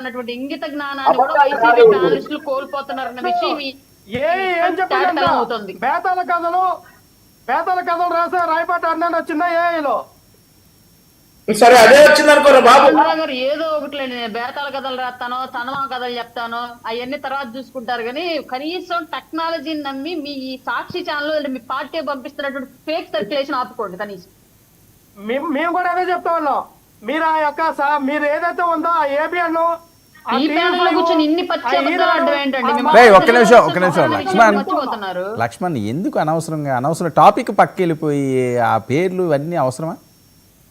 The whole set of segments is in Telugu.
అన్నటువంటి ఇంగిత జ్ఞానాన్ని కూడా వైసీపీ ప్యానలిస్టులు కోల్పోతున్నారన్న విషయం ఏ అవుతుంది. బేతాల కథలు బేతాల కథలు రాసే రాయపాటి అన్నాడు వచ్చిందా ఏఐలో? సరే అదే వచ్చింది అనుకోరా బాబు. గారు ఏదో ఒకటి బేతాల కథలు రాస్తానో తనమా కథలు చెప్తానో అవన్నీ తర్వాత చూసుకుంటారు. కానీ కనీసం టెక్నాలజీని నమ్మి మీ ఈ సాక్షి ఛానల్ మీ పార్టీ పంపిస్తున్నటువంటి ఫేక్ సర్క్యులేషన్ ఆపుకోండి కనీసం. మేము మేము కూడా అదే చెప్తా ఉన్నాం. మీరు ఆ యొక్క మీరు ఏదైతే ఉందో ఆ ఏబిఎన్ ఒక్క నిమిషం, ఒక్క నిమిషం, లక్ష్మణ్. లక్ష్మణ్ ఎందుకు అనవసరంగా అనవసరం టాపిక్ పక్కెళ్ళిపోయి ఆ పేర్లు ఇవన్నీ అవసరమా?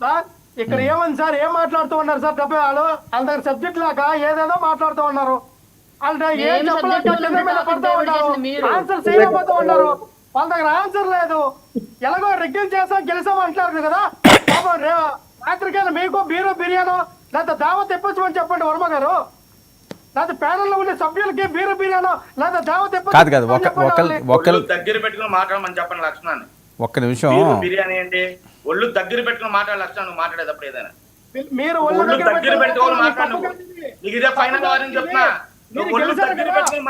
సార్ ఇక్కడ ఏముంది సార్? ఏం మాట్లాడుతూ ఉన్నారు సార్ డెబ్బై వాళ్ళు? వాళ్ళ దగ్గర సబ్జెక్ట్ లాగా ఏదేదో మాట్లాడుతూ ఉన్నారు. ఆన్సర్ చేయకపోతూ ఉన్నారు. వాళ్ళ దగ్గర ఆన్సర్ లేదు. ఎలాగో రెగ్గిల్ చేసాం గెలిసాం అంటారు కదా? రాత్రికైనా మీకు బీరో బిర్యానో లేదా దావత్ తెప్పించమని చెప్పండి వర్మ గారు. లేదా ఉండే సభ్యులకి బీరో బిర్యానో లేదా దావత్ కాదు కాదు ఒక ఒకళ్ళు దగ్గర పెట్టుకుని మాట్లాడమని చెప్పండి లక్షణాన్ని ఒక్క నిమిషం. బీరు బిర్యానీ ఏంటి ఒళ్ళు దగ్గర పెట్టుకుని మాట్లాడే లక్షణం నువ్వు మాట్లాడేటప్పుడు ఏదైనా. మీరు ఒళ్ళు దగ్గర పెట్టుకొని పెట్టుకోవాలి మాట్లాడండి. మాట్లాడు నీకు ఇదే ఫైనల్ వారని చెప్తున్నా.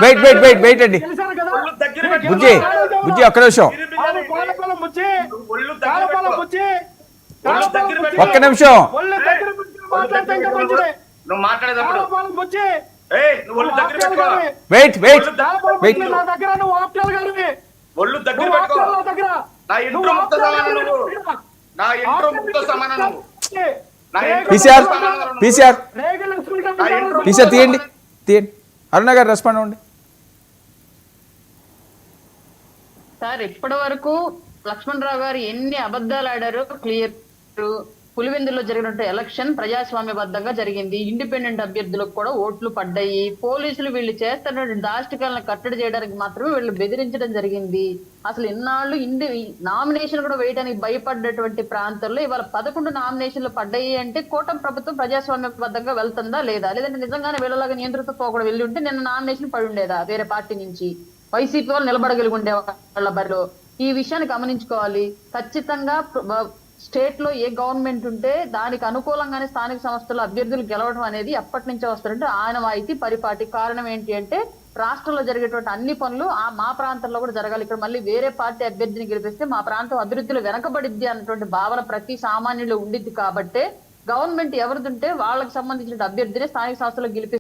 వెయిట్ వెయిట్ వెయిట్ వెయిట్ అండి. బుజ్జి. బుజ్జి ఒక్క నిమిషం. ఒక్క నిమిషం. ఒళ్ళు దగ్గర పెట్టుకొని మాట్లాడితే ఇంకా మంచిది. నువ్వు మాట్లాడేటప్పుడు వెయిట్ వెయిట్ వెయిట్ నా దగ్గర నువ్వు ఆప్యాలు గారివి. ఒళ్ళు దగ్గర. పెట్టుకో. నా ఇంట్లో ముక్త సమానం. నువ్వు. నా ఇంట్లో ముక్త సమానం నువ్వు. పీసీఆర్. పీసీఆర్ పీసీఆర్ తీయండి. తీయండి. అరుణ గారు రెస్పాండ్ అవ్వండి సార్ ఇప్పటి వరకు లక్ష్మణరావు గారు ఎన్ని అబద్ధాలు ఆడారో క్లియర్ పులివెందులో జరిగినట్టు ఎలక్షన్ ప్రజాస్వామ్యబద్ధంగా జరిగింది. ఇండిపెండెంట్ అభ్యర్థులకు కూడా ఓట్లు పడ్డాయి. పోలీసులు వీళ్ళు చేస్తున్నటువంటి దాష్టికాలను కట్టడి చేయడానికి మాత్రమే వీళ్ళు బెదిరించడం జరిగింది. అసలు ఇన్నాళ్ళు ఇండి నామినేషన్ కూడా వేయడానికి భయపడ్డటువంటి ప్రాంతాల్లో ఇవాళ పదకొండు నామినేషన్లు పడ్డాయి అంటే కూటమి ప్రభుత్వం ప్రజాస్వామ్యబద్ధంగా వెళ్తుందా లేదా? లేదంటే నిజంగానే వీళ్ళలాగా నియంత్రిత పోకుండా వెళ్ళి ఉంటే నిన్న నామినేషన్ పడి ఉండేదా? వేరే పార్టీ నుంచి. వైసీపీ వాళ్ళు నిలబడగలిగి ఉండే వాళ్ళ బరిలో. ఈ విషయాన్ని గమనించుకోవాలి. ఖచ్చితంగా స్టేట్లో ఏ గవర్నమెంట్ ఉంటే దానికి అనుకూలంగానే స్థానిక సంస్థలు అభ్యర్థులు గెలవడం అనేది ఎప్పటి నుంచో వస్తుందంటే ఆనవాయితీ పరిపాటి. కారణం ఏంటి అంటే రాష్ట్రంలో జరిగేటువంటి అన్ని పనులు ఆ మా ప్రాంతంలో కూడా జరగాలి. ఇక్కడ మళ్ళీ వేరే పార్టీ అభ్యర్థిని గెలిపిస్తే మా ప్రాంతం అభివృద్ధిలో వెనకబడిద్ది అన్నటువంటి భావన ప్రతి సామాన్యులు ఉండిద్ది కాబట్టే గవర్నమెంట్ ఎవరిదుంటే వాళ్ళకి సంబంధించిన అభ్యర్థిని స్థానిక సంస్థలు గెలిపి